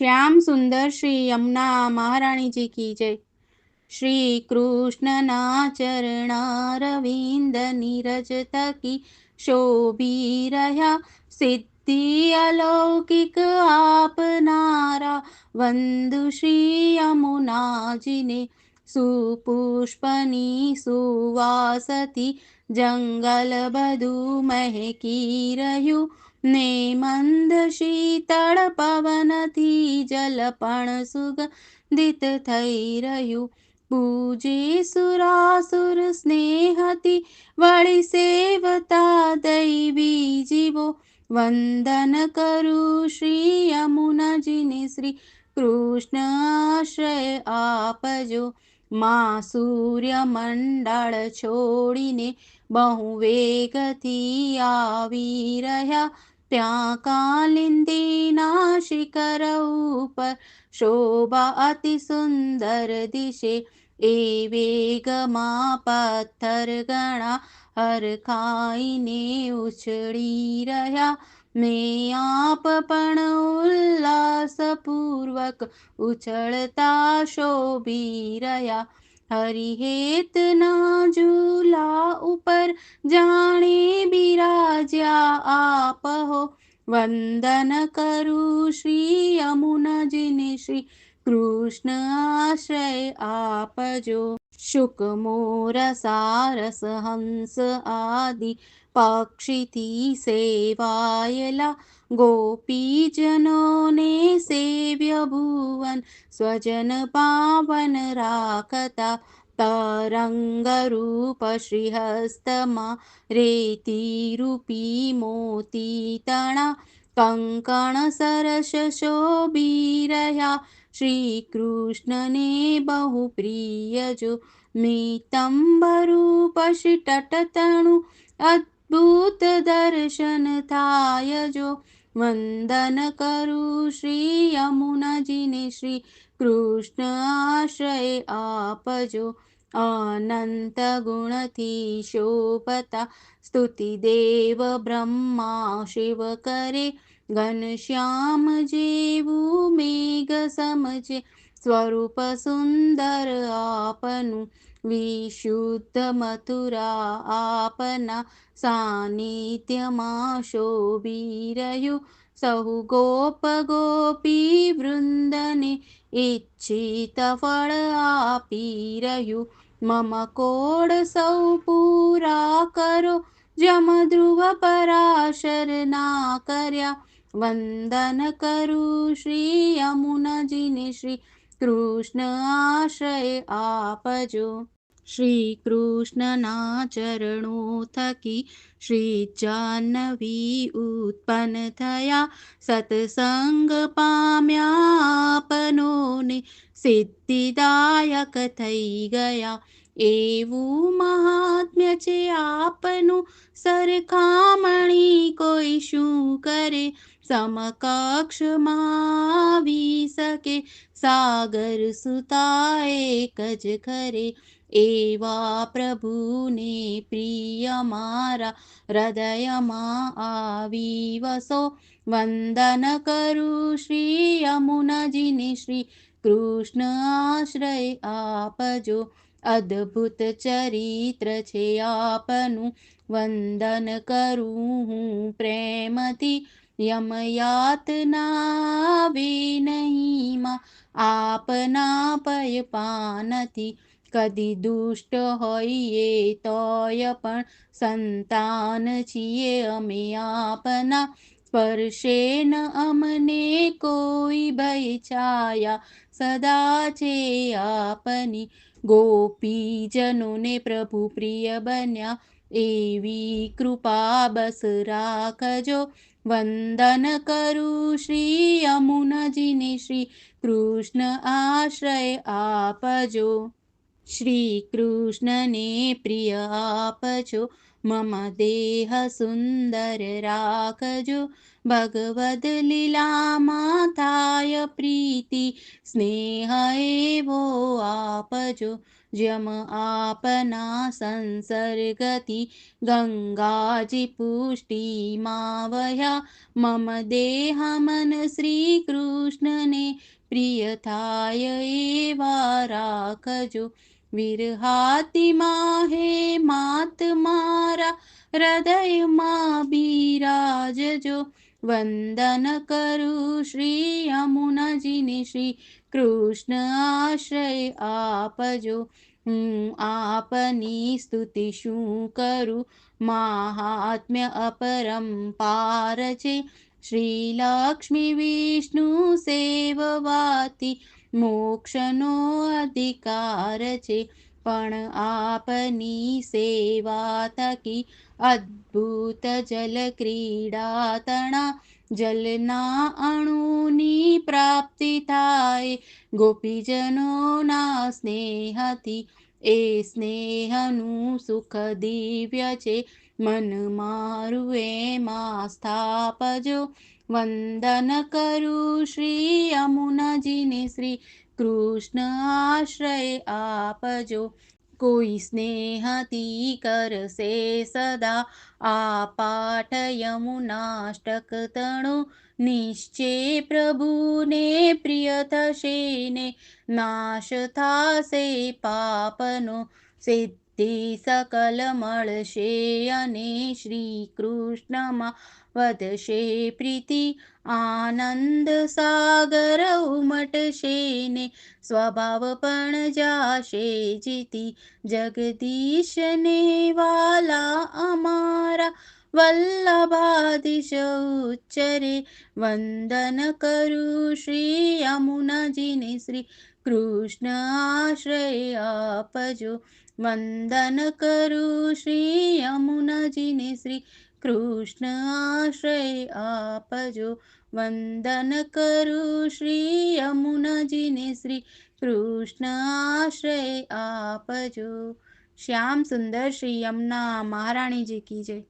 श्याम सुंदर श्री यमुना महाराणी जी की जय। श्री कृष्ण ना चरणा रविंद नीरज तकी शोभी रहा सिद्धि अलौकिक आप नारा वंदु श्री यमुना जी ने सुपुष्पनी सुवासती जंगल बधु महकी रहू ને મંદ શીતળ પવનથી જલ પણ સુગંધિત થઈ રહ્યું. પૂજે સુરાસુર સ્નેહથી વળી સેવતા દૈવી જીવો. વંદન કરું શ્રી યમુનાજીને શ્રી કૃષ્ણ આશ્રય આપજો. માં સૂર્ય મંડળ છોડીને બહુ વેગથી આવી રહ્યા त्याकालिन्दीनाशिखरौपर शोभा अतिसुन्दर दिशे एवेगमा पत्थर गणा हर खाइने उछड़ी रहा मैं आपपण उल्लास पूर्वक उछड़ता शोभी रहा हरिहेत ना झूला ऊपर, जाने बिराजा आप हो। वंदन करु श्री यमुना जिने श्री कृष्ण आश्रय आप जो। शुक मोर सारस हंस आदि पाक्षिती सेवायला गोपीजनों ने सेव्य भुवन स्वजन पावन राकता तरङ्गरूपश्रीहस्तमा रेतिरूपी मोतीतणा कङ्कणसरसशोभिरया श्रीकृष्णने बहुप्रियजो मीतम्बरूपशिटटतणु अद् भूत दर्शन थाय जो वंदन करु श्री यमुना जी ने श्री कृष्ण आश्रय आप जो अनंत गुणथी शोभता स्तुति देव ब्रह्मा शिव करे घनश्याम जेवु मेघ समझे। स्वरूप सुंदर आपनु विशुद्धमथुरा आपना सान्निध्यमाशोभिरयु सहु गोपगोपीवृन्दने इच्छितफल आपीरयु मम कोडसौ पूरा करो जमध्रुवपराशरना कर वंदन करू श्री यमुनजिनि श्री મમ કોડ સૌ પૂરા કરો જમધ્રુવ પરાશર ના કર્યા વંદન કરું શ્રી યમુનાજીને શ્રી કૃષ્ણ આશ્રય આપજો શ્રી કૃષ્ણના ચરણો થકી શ્રી જાહ્નવી ઉત્પન્ન થયા સત્સંગ પામ્યા આપનોને સિદ્ધિદાયક થઈ ગયા એવું મહાત્મ્ય છે આપનું સરખામણી કોઈ શું કરે સમકક્ષમાં આવી શકે સાગર સુતા એક જ ખરે એવા પ્રભુને પ્રિય મારા હૃદયમાં આવી વસો વંદન કરું શ્રી યમુનાજીને શ્રી કૃષ્ણ આશ્રય આપજો અદ્ભુત ચરિત્ર છે આપનું વંદન કરું હું પ્રેમથી યમયાતના વે નહીં માં આપના પય પાનથી કદી દુષ્ટ હોઈએ તોય પણ સંતાન છીએ અમે આપના સ્પર્શેન અમને કોઈ ભય છાયા સદા છે આપની ગોપીજનોને પ્રભુ પ્રિય બન્યા એવી કૃપા બસ રાખજો वंदन करू श्री यमुनजिनि श्री कृष्ण आश्रय आपजो। श्री कृष्ण ने प्रिय आपजो, मम देह सुंदर राखजो। भगवद लीला माताय प्रीति, स्नेह एवो आपजो। यम आपना संसर्गति गङ्गाजिपुष्टिमावया मम देहमन श्रीकृष्णने प्रियथाय एवा राखजो। विरहाति माहे मात मारा हृदय मा विराजजो મારા હૃદયમાં બિરાજજો વંદન કરું શ્રી યમુનાજીને શ્રી કૃષ્ણ આશ્રય આપજો હું આપની સ્તુતિ શું કરું મહાત્મ્ય અપરંપાર છે શ્રી લક્ષ્મી વિષ્ણુ સેવવાતી મોક્ષનો અધિકાર છે પણ આપની સેવા થકી અદ્ભુત જલ ક્રીડા તણા જલના અણુની પ્રાપ્તિ થાય ગોપીજનોના સ્નેહથી એ સ્નેહનું સુખ દિવ્ય છે મન મારું એમાં સ્થાપજો વંદન કરું શ્રી યમુનાજીને શ્રી કૃષ્ણ આશ્રય આપજો કોઈ સ્નેહથી કરશે સદા આ પાઠ યમુનાષ્ટક તણો નિશ્ચય પ્રભુને પ્રિય થશે ને નાશ થાશે પાપનો સિદ્ધિ સકલ મળશે અને શ્રી કૃષ્ણમાં વધશે પ્રીતિ आनंद सागर उमटशे ने स्वभाव पण जाशे जिती, जगदीश ने वाला अमारा वल्लभादिश उच्चरे, वंदन करु श्री यमुना जी ने श्री कृष्ण आश्रय आपजो, वंदन करु श्री यमुना जी ने श्री કૃષ્ણ આશ્રય આપજો. વંદન કરું શ્રી યમુનાજીને શ્રી કૃષ્ણ આશ્રય આપજો. શ્યામ સુંદર શ્રી યમુના મહારાણીજી કી જય.